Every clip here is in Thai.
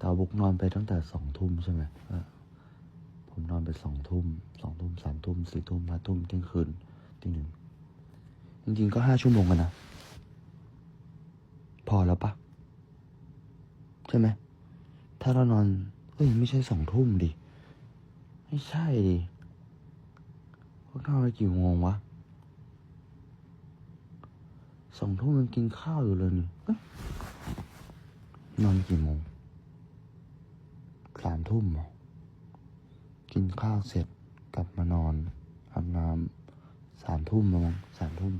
แต่ว่าบุกนอนไปตั้งแต่สองทุ่มใช่ไหมผมนอนไปสองทุ่มสองทุ่มสามทุ่มสี่ทุ่มห้าทุ่มเที่ยงคืนตีหนึ่งจริงๆก็ห้าชั่วโมงกันนะ พอแล้วปะใช่ไหมถ้าเรานอนเอ้ยไม่ใช่สองทุ่มดิ ไม่ใช่ดิพวกนอนไปกี่โมงวะสองทุ่มมันกินข้าวอยู่เลยนี่นอนกี่โมง ทุ่มหรอกินข้าวเสร็จกลับมานอนอาบน้ำสามทุ่มประมาณสามทุ่ม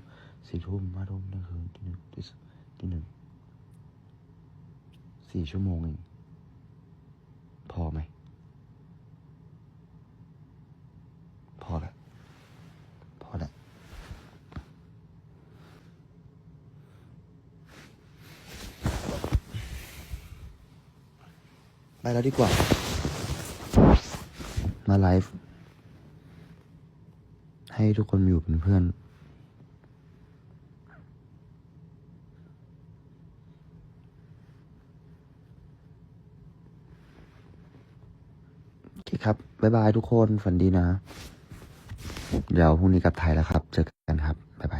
สี่ทุ่มห้าทุ่มนั่นคือที่หนึ่งที่สที่หนึ่งสี่ชั่วโมงเองพอไหม พอละพอละไปแล้วดีกว่า มาไลฟ์ให้ทุกคนอยู่เป็นเพื่อน โอเคครับ บ๊ายบายทุกคน ฝันดีนะ เดี๋ยวพรุ่งนี้กลับไทยแล้วครับ เจอกันครับ บ๊ายบาย